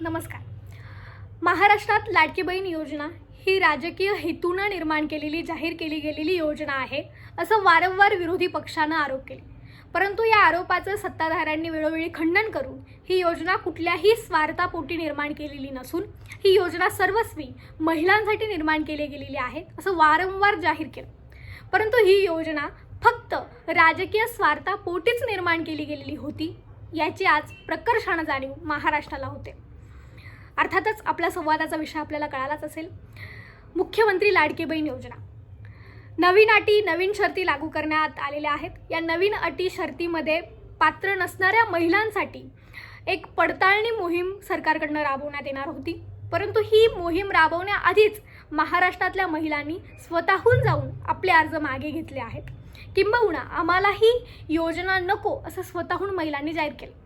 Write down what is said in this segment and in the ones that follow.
नमस्कार. महाराष्ट्रात लाडकी बहीण योजना ही राजकीय हेतूनं निर्माण केलेली जाहीर केली गेलेली योजना आहे असं वारंवार विरोधी पक्षानं आरोप केले. परंतु या आरोपाचं सत्ताधाऱ्यांनी वेळोवेळी खंडन करून ही योजना कुठल्याही स्वार्थापोटी निर्माण केलेली नसून ही योजना सर्वस्वी महिलांसाठी निर्माण केली गेलेली आहे असं वारंवार जाहीर केलं. परंतु ही योजना फक्त राजकीय स्वार्थापोटीच निर्माण केली गेलेली होती याची आज प्रकर्षानं जाणीव महाराष्ट्राला होते. अर्थातच आपल्या संवादाचा विषय आपल्याला कळालाच असेल. मुख्यमंत्री लाडकी बहीण योजना. नवीन अटी नवीन शर्ती लागू करण्यात आलेल्या आहेत. या नवीन अटी शर्तीमध्ये पात्र नसणाऱ्या महिलांसाठी एक पडताळणी मोहीम सरकारकडनं राबवण्यात येणार होती. परंतु ही मोहीम राबवण्याआधीच महाराष्ट्रातल्या महिलांनी स्वतःहून जाऊन आपले अर्ज मागे घेतले आहेत. किंबहुना आम्हाला ही योजना नको असं स्वतःहून महिलांनी जाहीर केलं.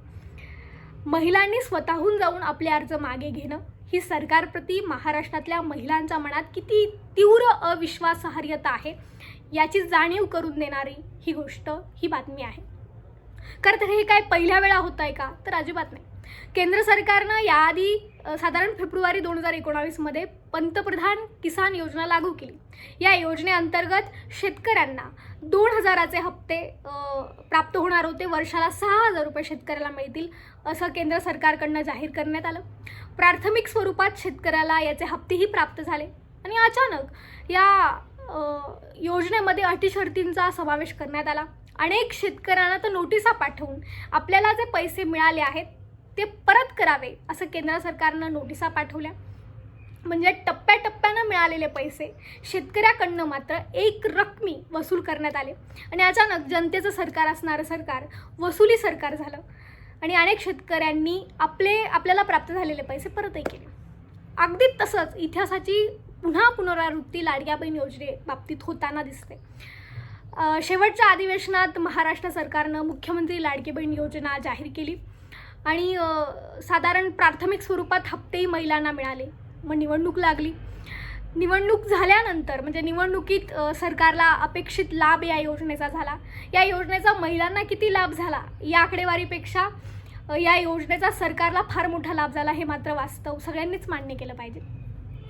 महिलांनी स्वतःहून जाऊन आपले अर्ज मागे घेणं ही सरकारप्रती महाराष्ट्रातल्या महिलांच्या मनात किती तीव्र अविश्वासार्हता आहे याची जाणीव करून देणारी ही गोष्ट ही बातमी आहे. खरं तर हे काय पहिल्या वेळा होत आहे का? तर अजिबात नाही. केंद्र सरकारनं याआधी साधारण फेब्रुवारी दोन हजार एकोणावीसमध्ये पंतप्रधान किसान योजना लागू केली. या योजनेअंतर्गत शेतकऱ्यांना दोन हजाराचे हप्ते प्राप्त होणार होते. वर्षाला सहा हजार रुपये शेतकऱ्याला मिळतील असं केंद्र सरकारकडनं जाहीर करण्यात आलं. प्राथमिक स्वरूपात शेतकऱ्याला याचे हप्तेही प्राप्त झाले. आणि अचानक या योजनेमध्ये अटी शर्तींचा समावेश करण्यात आला. अनेक शेतकऱ्यांना तर नोटिसा पाठवून आपल्याला जे पैसे मिळाले आहेत ते परत करावे असं केंद्र सरकारनं नोटिसा पाठवल्या. म्हणजे टप्प्याटप्प्यानं मिळालेले पैसे शेतकऱ्याकडनं मात्र एक रकमी वसूल करण्यात आले. आणि अचानक जनतेचं सरकार असणारं सरकार वसुली सरकार झालं. आणि अनेक शेतकऱ्यांनी आपले आपल्याला प्राप्त झालेले पैसे परतही केले. अगदी तसंच इतिहासाची पुन्हा पुनरावृत्ती लाडक्या बहीण योजने बाबतीत होताना दिसते. शेवटच्या अधिवेशनात महाराष्ट्र सरकारनं मुख्यमंत्री लाडकी बहीण योजना जाहीर केली आणि साधारण प्राथमिक स्वरूपात हप्तेही महिलांना मिळाले. मग निवडणूक लागली. निवडणूक झाल्यानंतर म्हणजे निवडणुकीत सरकारला अपेक्षित लाभ या योजनेचा झाला. या योजनेचा महिलांना किती लाभ झाला? या आकडेवारीपेक्षा या योजनेचा सरकारला फार मोठा लाभ झाला हे मात्र वास्तव. सगळ्यांनीच मान्य केलं पाहिजे.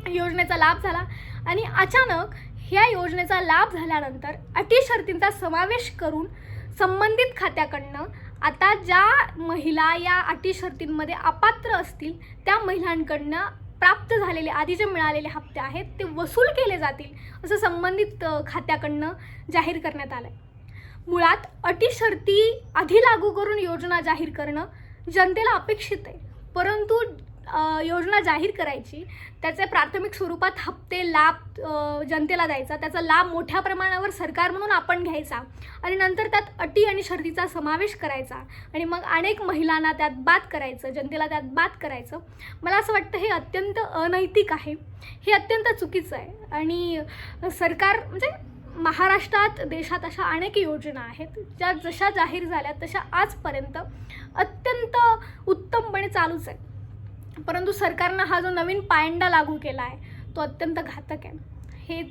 योजनेचा लाभ झाला आणि अचानक ह्या योजनेचा लाभ झाल्यानंतर अटी शर्तींचा समावेश करून संबंधित खात्याकडनं आता ज्या महिला या अटी शर्तींमध्ये अपात्र असतील त्या महिलांकडनं प्राप्त झालेले आधी जे मिळालेले हप्ते आहेत ते वसूल केले जातील असं संबंधित खात्याकडनं जाहीर करण्यात आलं आहे मुळात अटी शर्ती आधी लागू करून योजना जाहीर करणं जनतेला अपेक्षित आहे. परंतु योजना जाहीर करायची. त्याचे प्राथमिक स्वरूपात हप्ते लाभ जनतेला द्यायचा. त्याचा लाभ मोठ्या प्रमाणावर सरकार म्हणून आपण घ्यायचा आणि नंतर त्यात अटी आणि शर्तीचा समावेश करायचा आणि मग अनेक महिलांना त्यात बाद करायचं जनतेला त्यात बाद करायचं. मला असं वाटतं हे अत्यंत अनैतिक आहे. हे अत्यंत चुकीचं आहे. आणि सरकार म्हणजे महाराष्ट्रात देशात अशा अनेक योजना आहेत ज्या जशा जाहीर झाल्या तशा आजपर्यंत अत्यंत उत्तमपणे चालूच आहेत. परंतु सरकारनं हा जो नवीन पायंडा लागू केला आहे तो अत्यंत घातक आहे. हे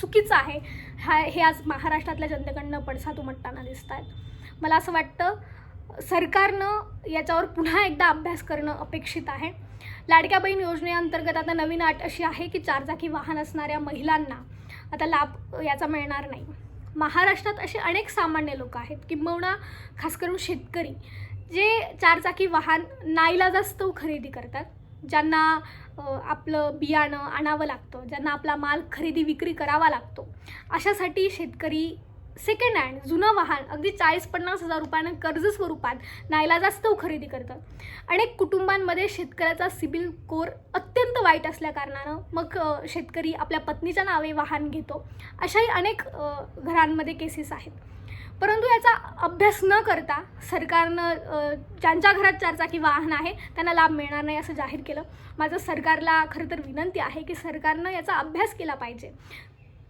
चुकीचं आहे. हा हे आज महाराष्ट्रातल्या जनतेकडनं पडसाद उमटताना दिसत आहेत मला असं वाटतं सरकारनं याच्यावर पुन्हा एकदा अभ्यास करणं अपेक्षित आहे. लाडक्या बहीण योजनेअंतर्गत आता नवीन अट अशी आहे की चारचाकी वाहन असणाऱ्या महिलांना आता लाभ याचा मिळणार नाही. महाराष्ट्रात असे अनेक सामान्य लोक आहेत किंबहुना खास करून शेतकरी. जे चारचाकी वाहन नाईलाजास्तव खरेदी करतात ज्यांना आपलं बियाणं आणावं लागतं ज्यांना आपला माल खरेदी विक्री करावा लागतो अशासाठी शेतकरी सेकंड हँड जुनं वाहन अगदी चाळीस पन्नास हजार रुपयानं कर्ज स्वरूपात नाईलाजास्तव खरेदी करतात. अनेक कुटुंबांमध्ये शेतकऱ्याचा सिबिल कोर अत्यंत वाईट असल्याकारणानं मग शेतकरी आपल्या पत्नीच्या नावे वाहन घेतो अशाही अनेक घरांमध्ये केसेस आहेत. परंतु याचा अभ्यास न करता सरकारनं ज्यांच्या घरात चारचाकी वाहन आहे त्यांना लाभ मिळणार नाही असं जाहीर केलं. माझं सरकारला खरं तर विनंती आहे की सरकारनं याचा अभ्यास केला पाहिजे.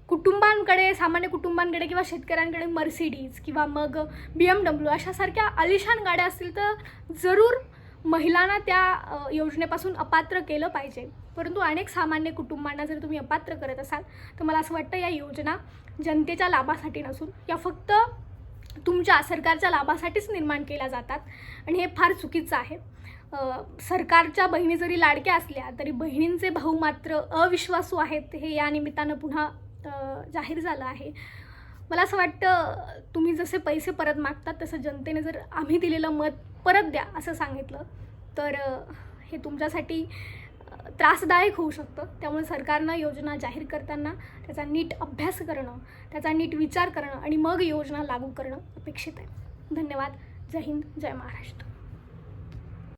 कुटुंबांकडे सामान्य कुटुंबांकडे किंवा शेतकऱ्यांकडे मर्सिडीज किंवा मग बी एम डब्ल्यू अशासारख्या आलिशान गाड्या असतील तर जरूर महिलांना त्या योजनेपासून अपात्र केलं पाहिजे. परंतु अनेक सामान्य कुटुंबांना जर तुम्ही अपात्र करत असाल तर मला असं वाटतं या योजना जनतेच्या लाभासाठी नसून या फक्त तुमच्या सरकारच्या लाभासाठीच निर्माण केल्या जातात. आणि हे फार चुकीचं आहे. सरकारच्या बहिणी जरी लाडक्या असल्या तरी बहिणींचे भाऊ मात्र अविश्वासू आहेत. हे या निमित्तानं पुन्हा जाहीर झालं आहे. मला असं वाटतं तुम्ही जसे पैसे परत मागतात तसं जनतेने जर आम्ही दिलेलं मत परत द्या असं सांगितलं तर हे तुमच्यासाठी त्रासदायक होऊ शकतं. त्यामुळे सरकारनं योजना जाहीर करताना त्याचा नीट अभ्यास करणं त्याचा नीट विचार करणं आणि मग योजना लागू करणं अपेक्षित आहे. धन्यवाद. जय हिंद. जय महाराष्ट्र.